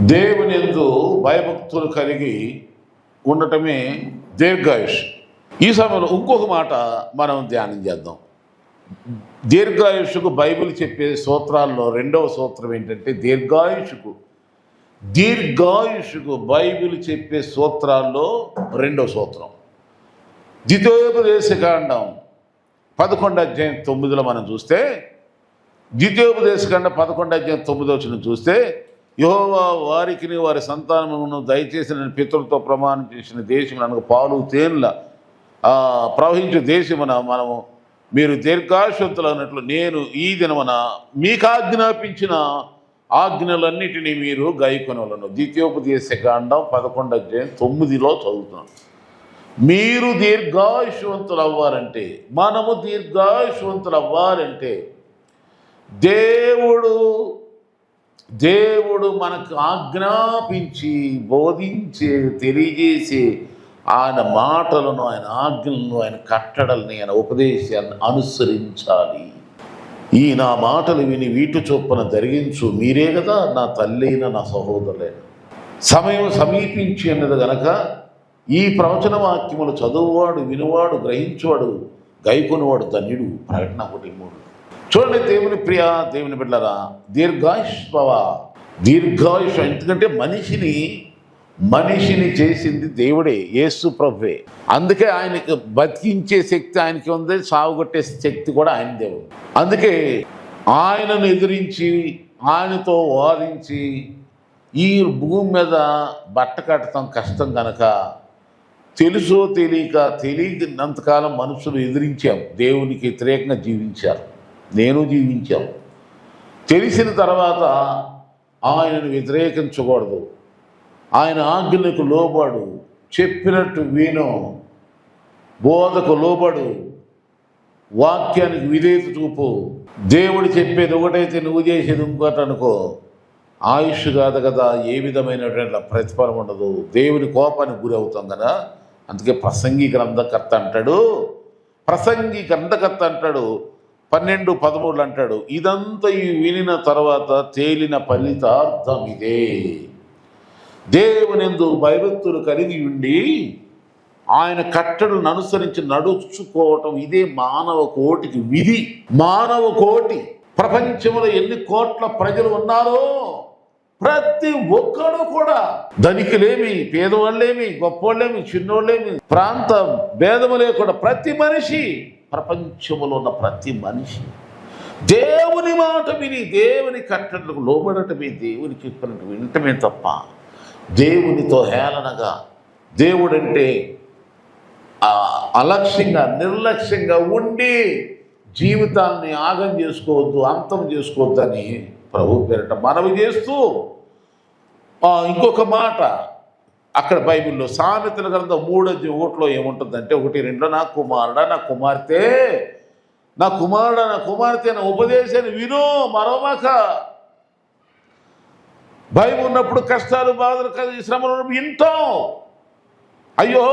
దేవుని ఎందు భయభక్తులు కలిగి ఉండటమే దీర్ఘాయుష్. ఈ సమయంలో ఇంకొక మాట మనం ధ్యానం చేద్దాం. దీర్ఘాయుషుకు బైబిల్ చెప్పే సూత్రాల్లో రెండవ సూత్రం ఏంటంటే దీర్ఘాయుషుకు. దీర్ఘాయుషుకు బైబిల్ చెప్పే సూత్రాల్లో రెండవ సూత్రం. ద్వితీయోపదేశకాండం పదకొండు అధ్యాయం తొమ్మిదిలో మనం చూస్తే ద్వితీయోపదేశకాండ పదకొండు అధ్యాయం తొమ్మిదో వచ్చిన చూస్తే యహోవా వారికి వారి సంతానమును దయచేసి నేను పితృలతో ప్రమాణం చేసిన దేశం అనగా పాలు తేన్ల. ప్రవహించే దేశమున మనము మీరు దీర్ఘాశ్వంతులు అన్నట్లు నేను ఈ దినమున మీకు ఆజ్ఞాపించిన ఆజ్ఞలన్నిటినీ మీరు గైకొనలను. ద్వితీయోపదేశకాండం పదకొండు అధ్యాయం తొమ్మిదిలో చదువుతున్నాం. మీరు దీర్ఘాయుషవంతులు అవ్వాలంటే మనము దీర్ఘాయుషవంతులు అవ్వాలంటే దేవుడు దేవుడు మనకు ఆజ్ఞాపించి బోధించే తెలియజేసే ఆయన మాటలను ఆయన ఆజ్ఞలను ఆయన కట్టడల్ని ఆయన ఉపదేశాలను అనుసరించాలి. ఈ నా మాటలు విని వీటి చొప్పున జరిగించు. మీరే కదా నా తల్లైన నా సహోదరులైన సమయం సమీపించి అన్నది గనక ఈ ప్రవచన వాక్యములు చదువువాడు వినువాడు గ్రహించువాడు గైకొనివాడు ధన్యుడు. ప్రకటన ఒకటి మూడు. చూడండి దేవుని ప్రియ దేవుని బిడ్డరా దీర్ఘాయుష్భవ దీర్ఘాయుష ఎందుకంటే మనిషిని మనిషిని చేసింది దేవుడే యేసు ప్రభువే. అందుకే ఆయనకి బతికించే శక్తి ఆయనకి ఉంది సాగుగొట్టే శక్తి కూడా ఆయన దేవుడు. అందుకే ఆయనను ఎదిరించి ఆయనతో వారించి ఈ భూమి మీద బట్ట కట్టడం కష్టం కనుక తెలుసో తెలియక తెలియనంతకాలం మనుషులు ఎదిరించాం దేవునికి వ్యతిరేకంగా జీవించారు. నేను జీవించాను. తెలిసిన తర్వాత ఆయనను వ్యతిరేకించకూడదు. ఆయన ఆజ్ఞలకు లోబడు. చెప్పినట్టు విను. బోధకు లోబడు. వాక్యానికి విధేయత చూపు. దేవుడు చెప్పేది ఒకటైతే నువ్వు చేసేది ఇంకోటి అనుకో. ఆయుష్ కాదు కదా ఏ విధమైనటువంటి ప్రతిఫలం ఉండదు. దేవుని కోపానికి గురి అవుతాం కదా. అందుకే ప్రసంగి గ్రంథకర్త అంటాడు. ప్రసంగి గ్రంథకర్త అంటాడు. పన్నెండు పదమూడు అంటాడు. ఇదంతా ఈ వినిన తర్వాత తేలిన ఫలితార్థం ఇదే. దేవునిందు భయభక్తులు కలిగి ఉండి ఆయన కట్టడలను అనుసరించి నడుచుకోవటం ఇదే మానవ కోటికి విధి. మానవ కోటి. ప్రపంచంలో ఎన్ని కోట్ల ప్రజలు ఉన్నారో ప్రతి ఒక్కడు కూడా. ధనికులేమి పేదవాళ్ళేమి గొప్పవాళ్ళేమి చిన్నోళ్ళేమి ప్రాంతం భేదము లేకుండా ప్రతి మనిషి ప్రపంచంలో ఉన్న ప్రతి మనిషి దేవుని మాట విని దేవుని కట్టడలకు లోబడటమే దేవుని చెప్పినట్టు వినటమే తప్ప దేవునితో హేళనగా దేవుడంటే అలక్ష్యంగా నిర్లక్ష్యంగా ఉండి జీవితాన్ని ఆగం చేసుకోవద్దు అంతం చేసుకోవద్దు అని ప్రభు పేరిట మనవి చేస్తూ ఇంకొక మాట అక్కడ బైబిల్లో సామెతల గ్రంథం మూడో ఒకటిలో ఏముంటుందంటే ఒకటి రెండో నా కుమారుడా నా కుమార్తె నా కుమారుడా నా కుమార్తె నా ఉపదేశాన్ని విను మరోమాక భయం ఉన్నప్పుడు కష్టాలు బాధలు కదా శ్రమలు ఉన్నప్పుడు వింటాం. అయ్యో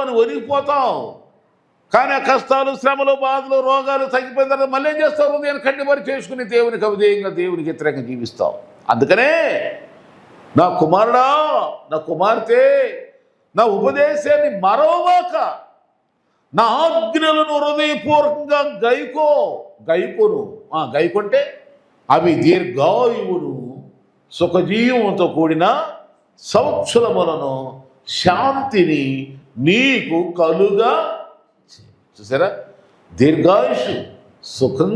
అని ఒరిగిపోతాం. కానీ ఆ కష్టాలు శ్రమలు బాధలు రోగాలు తగ్గిపోయిన తర్వాత మళ్ళీ ఏం చేస్తావు హృదయాన్ని కట్టిమరి చేసుకుని దేవునికి అవిధేయంగా దేవునికి వ్యతిరేకంగా జీవిస్తాం. అందుకనే నా కుమారుడా నా కుమార్తె నా ఉపదేశాన్ని మరవవాక నా ఆజ్ఞలను హృదయపూర్వకంగా గైకో గైకోను. ఆ గైకొంటే అవి దీర్ఘాయువును సుఖజీవంతో కూడిన సంవత్సరములను శాంతిని నీకు కలుగా చూసారా? దీర్ఘాయుషు సుఖం.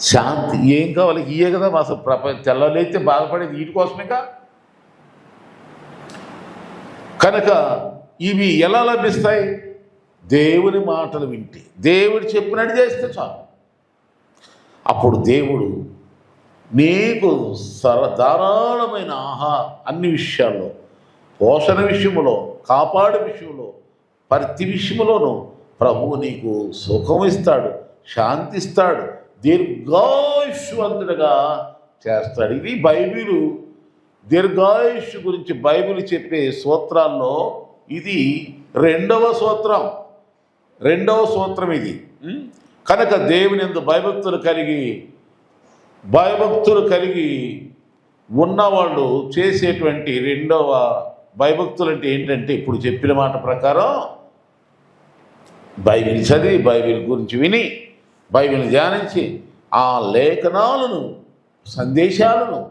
శాంతి ఏం కావాలి? ఇయే కదా అసలు ప్రపంచ తెల్లలేస్తే బాధపడేది వీటి కోసమేగా కనుక ఇవి ఎలా లభిస్తాయి? దేవుని మాటలు వింటే. దేవుడు చెప్పినట్టు చేస్తే చాలు. అప్పుడు దేవుడు నీకు సర ధారాళమైన ఆహా అన్ని విషయాల్లో పోషణ విషయంలో కాపాడు విషయంలో ప్రతి విషయంలోనూ ప్రభువు నీకు సుఖం ఇస్తాడు శాంతిస్తాడు దీర్ఘాయుష్వంతుడిగా చేస్తాడు. ఇది బైబిలు దీర్ఘాయుష్ గురించి బైబిల్ చెప్పే సూత్రాల్లో ఇది రెండవ సూత్రం. రెండవ సూత్రం ఇది? కనుక దేవుని ఎందు భయభక్తులు కలిగి భయభక్తులు కలిగి ఉన్నవాళ్ళు చేసేటువంటి రెండవ భయభక్తులు అంటే ఏంటంటే ఇప్పుడు చెప్పిన మాట ప్రకారం బైబిల్ చదివి బైబిల్ గురించి విని బైబిల్ ధ్యానించి ఆ లేఖనాలను సందేశాలను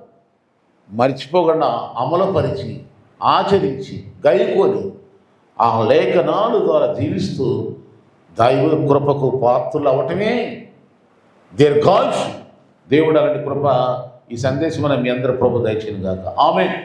మర్చిపోకుండా అమలుపరిచి ఆచరించి గైకొని ఆ లేఖనాలు ద్వారా జీవిస్తూ దైవ కృపకు పాత్రలు అవటమే దీర్ఘాయుష్. దేవుడు అలాంటి కృప ఈ సందేశం మనం మీ అందరి ప్రభు దయచేయను గాక. ఆమె